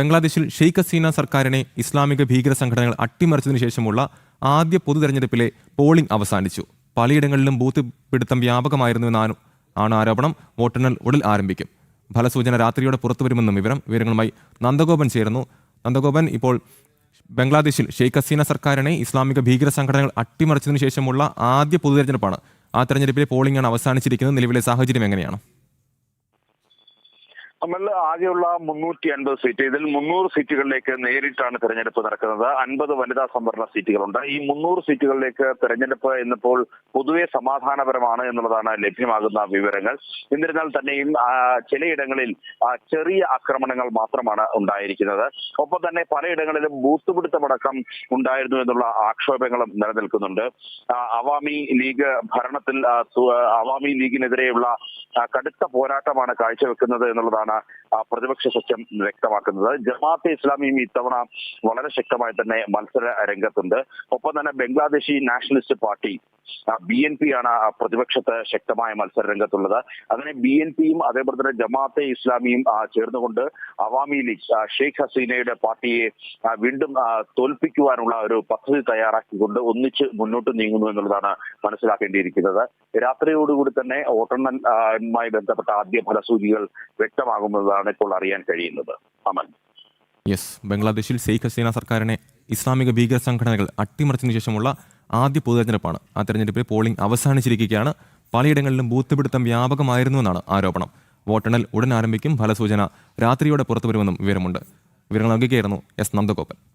ബംഗ്ലാദേശിൽ ഷെയ്ഖ് ഹസീന സർക്കാരിനെ ഇസ്ലാമിക ഭീകര സംഘടനകൾ അട്ടിമറിച്ചതിനു ശേഷമുള്ള ആദ്യ പൊതു തെരഞ്ഞെടുപ്പിലെ പോളിംഗ് അവസാനിച്ചു. പലയിടങ്ങളിലും ബൂത്ത് പിടുത്തം വ്യാപകമായിരുന്നുവെന്നാണ് ആണ് ആരോപണം. വോട്ടെണ്ണൽ ഉടൻ ആരംഭിക്കും. ഫലസൂചന രാത്രിയോടെ പുറത്തുവരുമെന്നും വിവരം. വിവരങ്ങളുമായി നന്ദഗോപൻ ചേരുന്നു. നന്ദഗോപൻ ഇപ്പോൾ ബംഗ്ലാദേശിൽ ഷെയ്ഖ് ഹസീന സർക്കാരിനെ ഇസ്ലാമിക ഭീകര സംഘടനകൾ അട്ടിമറിച്ചതിനു ശേഷമുള്ള ആദ്യ പൊതു തെരഞ്ഞെടുപ്പാണ് ആ തെരഞ്ഞെടുപ്പിലെ പോളിംഗാണ് അവസാനിച്ചിരിക്കുന്നത്. നിലവിലെ സാഹചര്യം എങ്ങനെയാണ്? നമ്മൾ ആകെയുള്ള മുന്നൂറ്റി അൻപത് സീറ്റ്. ഇതിൽ മുന്നൂറ് സീറ്റുകളിലേക്ക് നേരിട്ടാണ് തെരഞ്ഞെടുപ്പ് നടക്കുന്നത്. അൻപത് വനിതാ സംവരണ സീറ്റുകളുണ്ട്. ഈ മുന്നൂറ് സീറ്റുകളിലേക്ക് തെരഞ്ഞെടുപ്പ് ഇന്നിപ്പോൾ പൊതുവെ സമാധാനപരമാണ് എന്നുള്ളതാണ് ലഭ്യമാകുന്ന വിവരങ്ങൾ. എന്നിരുന്നാൽ തന്നെയും ചിലയിടങ്ങളിൽ ചെറിയ ആക്രമണങ്ങൾ മാത്രമാണ് ഉണ്ടായിരിക്കുന്നത്. ഒപ്പം തന്നെ പലയിടങ്ങളിലും ബൂത്ത് പിടുത്തമടക്കം ഉണ്ടായിരുന്നു എന്നുള്ള ആക്ഷേപങ്ങളും നിലനിൽക്കുന്നുണ്ട്. അവാമി ലീഗ് ഭരണത്തിൽ അവാമി ലീഗിനെതിരെയുള്ള കടുത്ത പോരാട്ടമാണ് കാഴ്ചവെക്കുന്നത് എന്നുള്ളതാണ് ആ, പ്രതിപക്ഷ സഖ്യം വ്യക്തമാക്കുന്നത്. ജമാഅത്തെ ഇസ്ലാമിയും ഇത്തവണ വളരെ ശക്തമായി തന്നെ മത്സര രംഗത്തുണ്ട്. ഒപ്പം തന്നെ Bangladeshi nationalist party B N P ആണ് പ്രതിപക്ഷത്ത് ശക്തമായ മത്സര രംഗത്തുള്ളത് അങ്ങനെ ബി എൻ പിയും അതേപോലെ തന്നെ ജമാഅത്തെ ഇസ്ലാമിയും ചേർന്നുകൊണ്ട് അവാമി ലീഗ് ഷെയ്ഖ് ഹസീനയുടെ പാർട്ടിയെ വീണ്ടും തോൽപ്പിക്കുവാനുള്ള ഒരു പദ്ധതി തയ്യാറാക്കിക്കൊണ്ട് ഒന്നിച്ച് മുന്നോട്ട് നീങ്ങുന്നു എന്നുള്ളതാണ് മനസ്സിലാക്കേണ്ടിയിരിക്കുന്നത്. രാത്രിയോടുകൂടി തന്നെ വോട്ടെണ്ണലുമായി ബന്ധപ്പെട്ട ആദ്യ ഫലസൂചികൾ വ്യക്തമാകുന്നതാണ് ഇപ്പോൾ അറിയാൻ കഴിയുന്നത്. അമൽ. യെസ്. ബംഗ്ലാദേശിൽ ഷെയ്ഖ് ഹസീന സർക്കാരിനെ ഇസ്ലാമിക ഭീകര സംഘടനകൾ അട്ടിമറിച്ചതിനു ശേഷമുള്ള ആദ്യ പൊതുതെരഞ്ഞെടുപ്പാണ്. ആ തെരഞ്ഞെടുപ്പിൽ പോളിംഗ് അവസാനിച്ചിരിക്കുകയാണ്. പലയിടങ്ങളിലും ബൂത്ത് പിടുത്തം വ്യാപകമായിരുന്നുവെന്നാണ് ആരോപണം. വോട്ടെണ്ണൽ ഉടൻ ആരംഭിക്കും ഫലസൂചന രാത്രിയോടെ പുറത്തുവരുമെന്നും വിവരമുണ്ട്. വിവരങ്ങൾ നൽകുകയായിരുന്നു എസ് നന്ദഗോപൻ